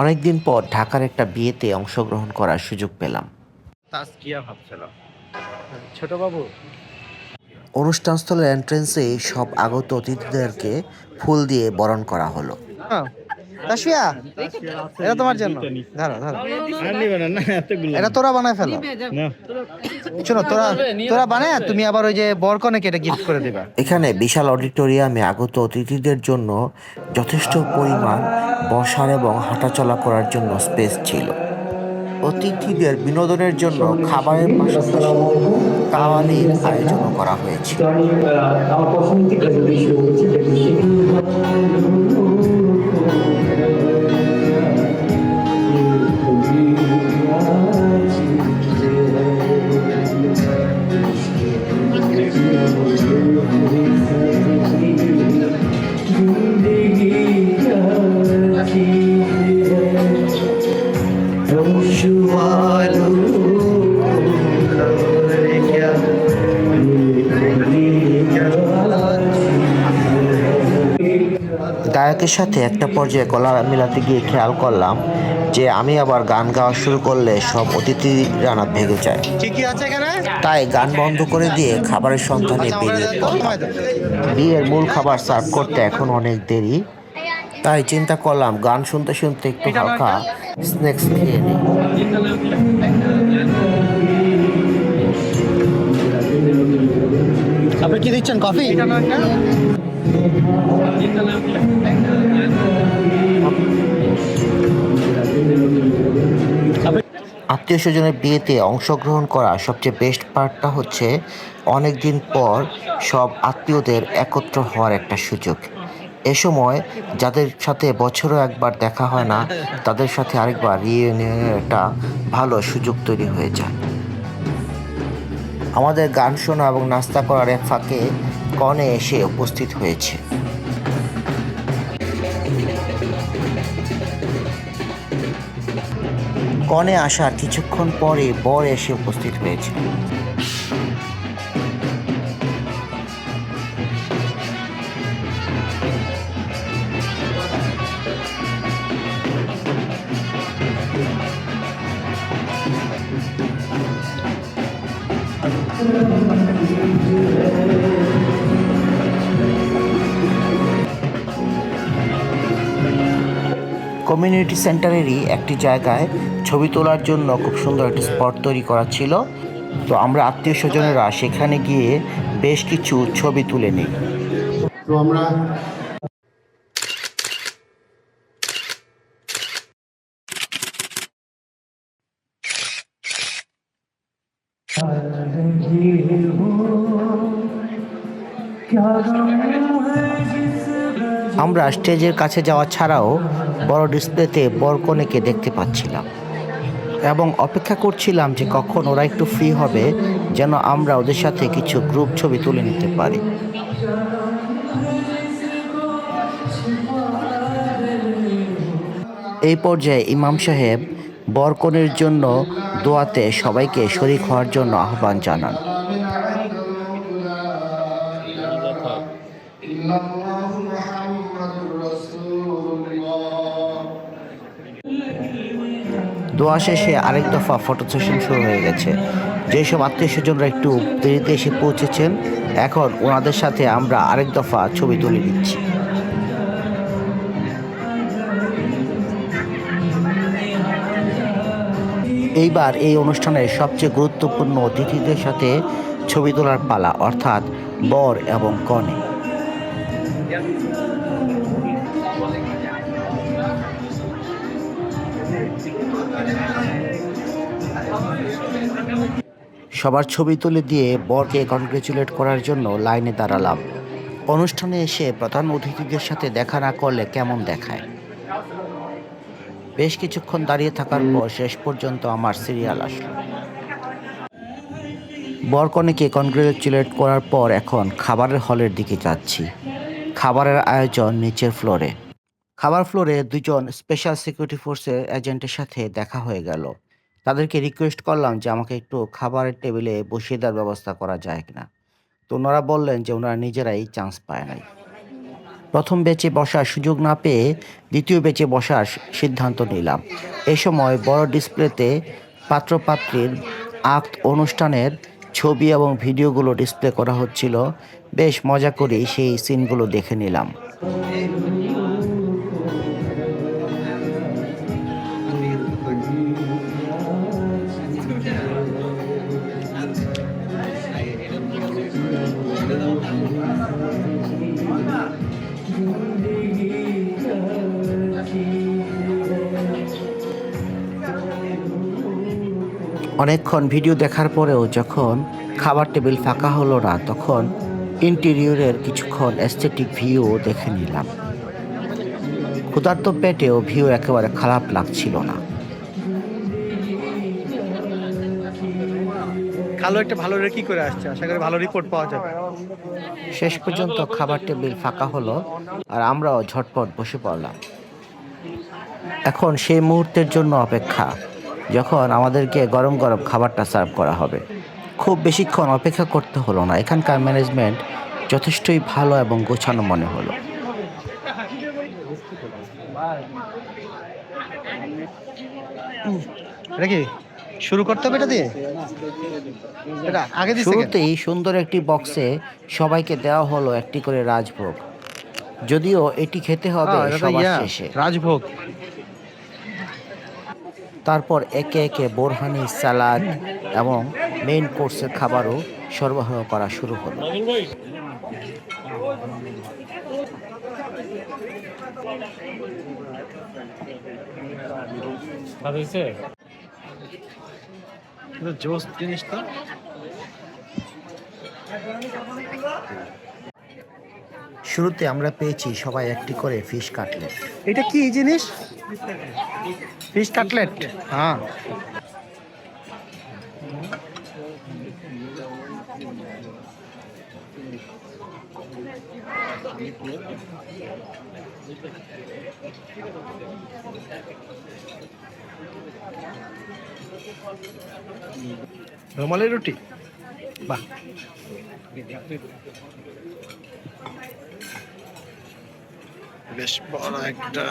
অনেকদিন পর ঢাকার একটা বিয়েতে অংশগ্রহণ করার সুযোগ পেলাম। তাস্কিয়া ভাবছিলাম? ছোট বাবু অনুষ্ঠানস্থলের এন্ট্রেন্সে সব আগত অতিথিদেরকে ফুল দিয়ে বরণ করা হলো। তাসফিয়া এটা তোমার জন্য। ধরো ধরো। এটা তোরা বানায় ফেলো। শোনো তোরা তোরা বানায় তুমি আবার ওই যে বরকনেকে এটা গিফট করে দিবা। এখানে বিশাল অডিটোরিয়ামে আগত অতিথিদের জন্য যথেষ্ট পরিমাণ বসার এবং হাঁটাচলা করার জন্য স্পেস ছিল। অতিথিদের বিনোদনের জন্য খাবারের পাশাপাশি কাওয়ালির আয়োজনও করা হয়েছে। আমি আহ, গায়কের সাথে একটা পর্যায়ে গলা মিলাতে গিয়ে খেয়াল করলাম যে আমি আবার গান গাওয়া শুরু করলে সব অতিথিরা না ভেঙে যায়। ঠিকই আছে এখানে? তাই গান বন্ধ করে দিয়ে খাবারের সন্ধানে বেরিয়ে পড়লাম বিয়ের মূল খাবার সার্ভ করতে এখন অনেক দেরি তাই চিন্তা করলাম গান শুনতে শুনতে একটু হালকা স্ন্যাক্স খেয়ে নিই। আপনি কি দিচ্ছেন কফি? আত্মীয় স্বজনের বিয়েতে অংশগ্রহণ করা সবচেয়ে বেস্ট পার্টটা হচ্ছে অনেক দিন পর সব আত্মীয়দের একত্র হওয়ার একটা সুযোগ। এ সময় যাদের সাথে বছরও একবার দেখা হয় না, তাদের সাথে আরেকবার রিইউনিয়নের একটা ভালো সুযোগ তৈরি হয়ে যায়। আমাদের গান শোনা এবং নাস্তা করার এক ফাঁকে কনে এসে উপস্থিত হয়েছে। কনে আসার কিছুক্ষণ পরে বর এসে উপস্থিত হয়েছে কমিউনিটি সেন্টারেরই একটি জায়গায় ছবি তোলার জন্য খুব সুন্দর একটি স্পট তৈরি করা ছিল। তো আমরা আত্মীয় স্বজনেরা সেখানে গিয়ে বেশ কিছু ছবি তুলে নিই। তো আমরা আমরা স্টেজের কাছে যাওয়া ছাড়াও বড় ডিসপ্লেতে বরকনেকে দেখতে পাচ্ছিলাম। এবং অপেক্ষা করছিলাম যে কখন ওরা একটু ফ্রি হবে, যেন আমরা ওদের সাথে কিছু গ্রুপ ছবি তুলে নিতে পারি। এই পর্যায়ে ইমাম সাহেব বরকনের জন্য দোয়াতে সবাইকে শরিক হওয়ার জন্য আহ্বান জানান। দোয়া শেষে আরেক দফা ফটো সেশন শুরু হয়ে গেছে। যেসব আত্মীয় স্বজনরা একটু দেরিতে এসে পৌঁছেছেন, এখন ওনাদের সাথে আমরা আরেক দফা ছবি তুলে নিচ্ছি। এইবার এই অনুষ্ঠানের সবচেয়ে গুরুত্বপূর্ণ অতিথিদের সাথে ছবি তোলার পালা, অর্থাৎ বর এবং কনে। সবার ছবি তুলে দিয়ে বরকে কনগ্রেচুলেট করার জন্য লাইনে দাঁড়ালাম। অনুষ্ঠানে এসে প্রধান অতিথিদের সাথে দেখা না করলে কেমন দেখায়? বেশ কিছুক্ষণ দাঁড়িয়ে থাকার পর শেষ পর্যন্ত আমার সিরিয়াল আসলো। বরকনেকে কনগ্রেচুলেট করার পর এখন খাবারের হলের দিকে যাচ্ছি। খাবারের আয়োজন নিচের ফ্লোরে। খাবার ফ্লোরে দুজন স্পেশাল সিকিউরিটি ফোর্সের এজেন্টের সাথে দেখা হয়ে গেল। তাদেরকে রিকোয়েস্ট করলাম যে আমাকে একটু খাবারের টেবিলে বসিয়ে দেওয়ার ব্যবস্থা করা যায় কিনা। তো ওনারা বললেন যে ওনারা নিজেরাই চান্স পায় নাই। প্রথম বেচে বসার সুযোগ না পেয়ে দ্বিতীয় বেচে বসার সিদ্ধান্ত নিলাম। এ সময় বড় ডিসপ্লেতে পাত্রপাত্রীর আক্ত অনুষ্ঠানের ছবি এবং ভিডিওগুলো ডিসপ্লে করা হচ্ছিল। বেশ মজা করেই সেই সিনগুলো দেখে নিলাম। অনেকক্ষণ ভিডিও দেখার পরেও যখন খাবার টেবিল ফাঁকা হলো না তখন ইন্টেরিয়রের কিছুক্ষণ এস্থেটিক ভিউ দেখে নিলাম। ক্ষুধার্ত পেটেও ভিউ একেবারে খারাপ লাগছিল না। কালো একটা ভালো রেকি করে আসছে? আশা করি ভালো রিপোর্ট পাওয়া যাবে। শেষ পর্যন্ত খাবার টেবিল ফাঁকা হলো আর আমরাও ঝটপট বসে পড়লাম। এখন সেই মুহূর্তের জন্য অপেক্ষা। যখন আমাদেরকে গরম গরম খাবারটা সার্ভ করা হবে। খুব বেশিক্ষণ অপেক্ষা করতে হলো না। এখানকার ম্যানেজমেন্ট যথেষ্টই ভালো এবং গোছানো মনে হলো। এটা কি? শুরু করতে হবে এটা দিয়ে? এটা আগে শুরুতেই সুন্দর একটি বক্সে সবাইকে দেওয়া হলো একটি করে রাজভোগ। যদিও এটি খেতে হবে সবার শেষে। রাজভোগ। তারপর একে একে বোরহানি সালাদ এবং মেইন কোর্সের খাবারও সরবরাহ করা শুরু হলো। শুরুতে আমরা পেয়েছি সবাই একটি করে ফিশ কাটলেট। এটা কি জিনিস? ফিশ কাটলেট হ্যাঁ রুমালি রুটি বাহ বেশ বড় একটা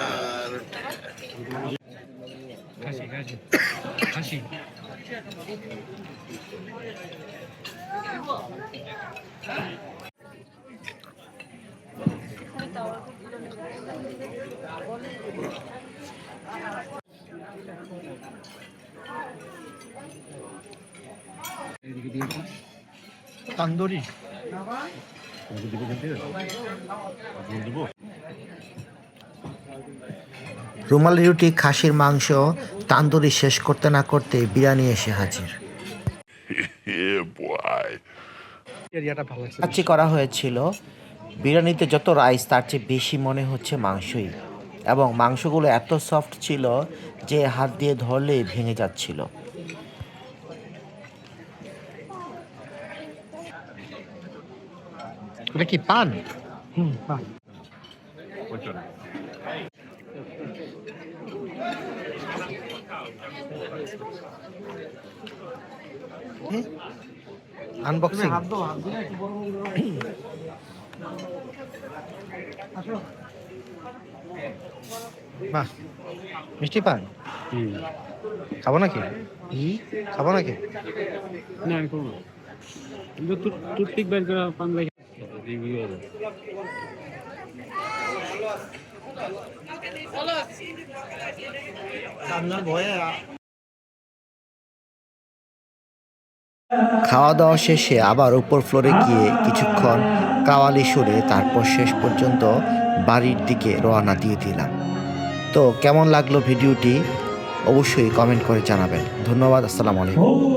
তান্দুরি। রুমালি রুটি খাসির মাংস তান্দুরি শেষ করতে না করতে বিরিয়ানি এসে হাজির। কাচ্চি করা হয়েছিল। বিরিয়ানিতে যত রাইস তার চেয়ে বেশি মনে হচ্ছে মাংসই। এবং মাংসগুলো এত সফট ছিল যে হাত দিয়ে ধরলে ভেঙে যাচ্ছিল। এটা কি পান? হুম পান। আনবক্সিং বাহ মিষ্টি পান? খাব নাকি? খাব নাকি? না আমি করব কিন্তু টুথপিক বের করে পান রেখে রিভিউ হবে। খাওয়া দাওয়া শেষে আবার উপর ফ্লোরে গিয়ে কিছুক্ষণ কাওয়ালি সুরে তারপর শেষ পর্যন্ত বাড়ির দিকে রওনা দিয়ে দিলাম। তো কেমন লাগল ভিডিওটি? অবশ্যই কমেন্ট করে জানাবেন। ধন্যবাদ, আসসালামু আলাইকুম।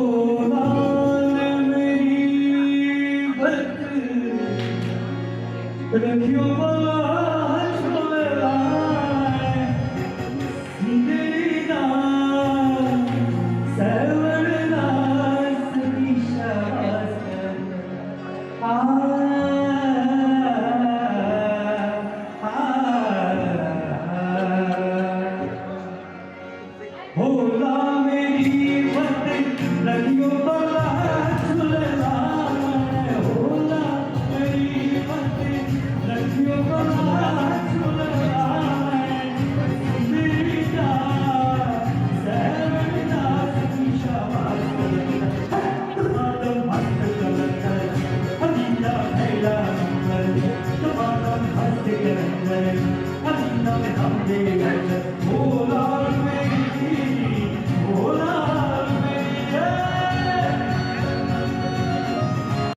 होला